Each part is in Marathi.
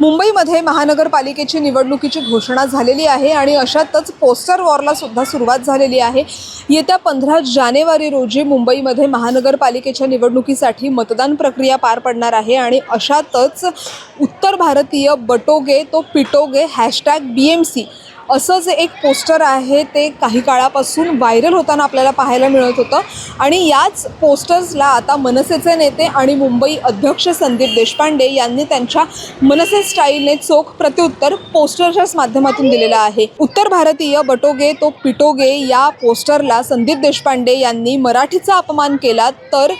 मुंबईमध्ये महानगरपालिकेची निवडणुकीची घोषणा झालेली आहे आणि अशातच पोस्टर वॉरला सुद्धा सुरुवात झालेली आहे. येत्या पंधरा जानेवारी रोजी मुंबईमध्ये महानगरपालिकेच्या निवडणुकीसाठी मतदान प्रक्रिया पार पडणार आहे आणि अशातच उत्तर भारतीय बटोगे तो पिटोगे हॅशटॅग बी एम सी असं जे एक पोस्टर आहे ते काही काळापासून व्हायरल होताना आपल्याला पाहायला मिळत होतं. आणि याच पोस्टर्सला आता मनसेचे नेते आणि मुंबई अध्यक्ष संदीप देशपांडे यांनी त्यांच्या मनसे स्टाईलने चोख प्रत्युत्तर पोस्टरच्याच माध्यमातून दिलेलं आहे. उत्तर भारतीय बटोगे तो पिटोगे या पोस्टरला संदीप देशपांडे यांनी मराठीचा अपमान केला तर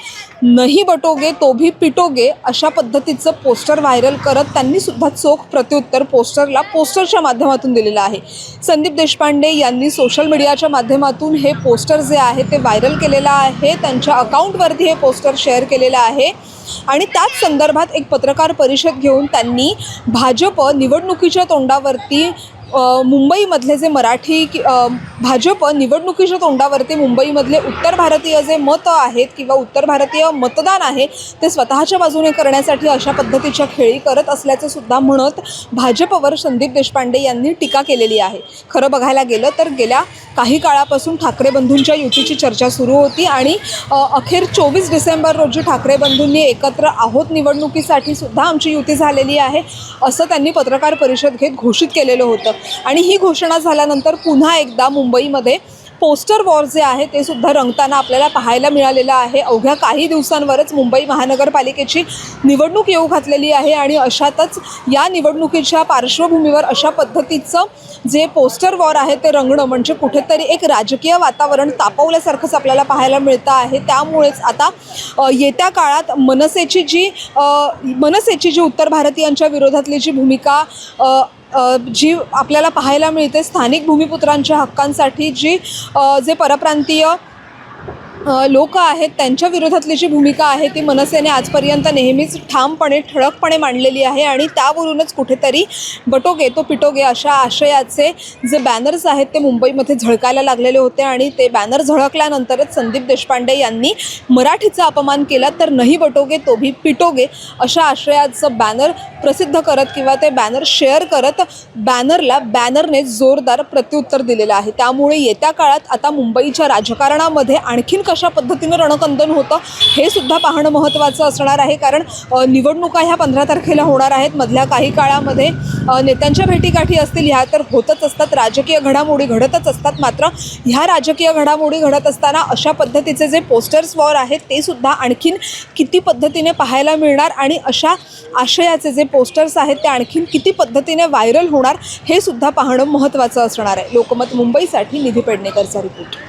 नाही बटोगे तो भी पिटोगे अशा पद्धतीचं पोस्टर व्हायरल करत त्यांनी सुद्धा चोख प्रत्युत्तर पोस्टरला पोस्टरच्या माध्यमातून दिलेलं आहे. संदीप देशपांडे यांनी सोशल मीडियाच्या माध्यमातून हे पोस्टर जे आहे ते व्हायरल केलेलं आहे. त्यांच्या अकाउंटवरती हे पोस्टर शेअर केलेलं आहे. आणि त्याच संदर्भात एक पत्रकार परिषद घेऊन त्यांनी भाजप निवडणुकीच्या तोंडावरती मुंबईमधले जे मराठी भाजप निवडणुकीच्या तोंडावरती मुंबईमधले उत्तर भारतीय जे मतं आहेत किंवा उत्तर भारतीय मतदान आहे ते स्वतःच्या बाजूने करण्यासाठी अशा पद्धतीच्या खेळी करत असल्याचं सुद्धा म्हणत भाजपवर संदीप देशपांडे यांनी टीका केलेली आहे. खरं बघायला गेलं तर गेल्या काही काळापासून ठाकरे बंधूंच्या युतीची चर्चा सुरू होती आणि अखेर चोवीस डिसेंबर रोजी ठाकरे बंधूंनी एकत्र आहोत निवडणुकीसाठी सुद्धा आमची युती झालेली आहे असं त्यांनी पत्रकार परिषद घेत घोषित केलेलं होतं. आणि ही घोषणा झाल्यानंतर पुन्हा एकदा मुंबईमध्ये पोस्टर वॉर जे आहे ते सुद्धा रंगताना आपल्याला पाहायला मिळालेलं आहे. अवघ्या काही दिवसांवरच मुंबई महानगरपालिकेची निवडणूक येऊ घातलेली आहे आणि अशातच या निवडणुकीच्या पार्श्वभूमीवर अशा पद्धतीचं जे पोस्टर वॉर आहे ते रंगणं म्हणजे कुठेतरी एक राजकीय वातावरण तापवल्यासारखंच आपल्याला पाहायला मिळतं आहे. त्यामुळेच आता येत्या काळात मनसेची जी मनसेची जी उत्तर भारतीयांच्या विरोधातली जी भूमिका जी आपल्याला पाहायला मिळते स्थानिक भूमिपुत्रांच्या हक्कांसाठी जी जे परप्रांतीय लोक आहेत त्यांच्या विरोधातली जी भूमिका आहे ती मनसेने आजपर्यंत नेहमीच ठामपणे ठळकपणे मांडलेली आहे आणि त्यावरूनच कुठेतरी बटोगे तो पिटोगे अशा आशयाचे जे बॅनर्स आहेत ते मुंबईमध्ये झळकायला लागलेले होते आणि ते बॅनर झळकल्यानंतरच संदीप देशपांडे यांनी मराठीचा अपमान केला तर नाही बटोगे तो भी पिटोगे अशा आशयाचं बॅनर प्रसिद्ध करत किंवा ते बॅनर शेअर करत बॅनरला बॅनरने जोरदार प्रत्युत्तर दिलेलं आहे. त्यामुळे येत्या काळात आता मुंबईच्या राजकारणामध्ये आणखीन कशा पद्धतीनं रणकंदन होतं हे सुद्धा पाहणं महत्त्वाचं असणार आहे. कारण निवडणुका ह्या पंधरा तारखेला होणार आहेत. मधल्या काही काळामध्ये नेत्यांच्या भेटीगाठी असतील ह्या तर होतच असतात. राजकीय घडामोडी घडतच असतात. मात्र ह्या राजकीय घडामोडी घडत असताना अशा पद्धतीचे जे पोस्टर्स वॉर आहेत ते सुद्धा आणखीन किती पद्धतीने पाहायला मिळणार आणि अशा आशयाचे जे पोस्टर्स आहेत ते आणखीन किती पद्धतीने व्हायरल होणार हे सुद्धा पाहणं महत्त्वाचं असणार आहे. लोकमत मुंबईसाठी निधी पेडणेकरचा रिपोर्ट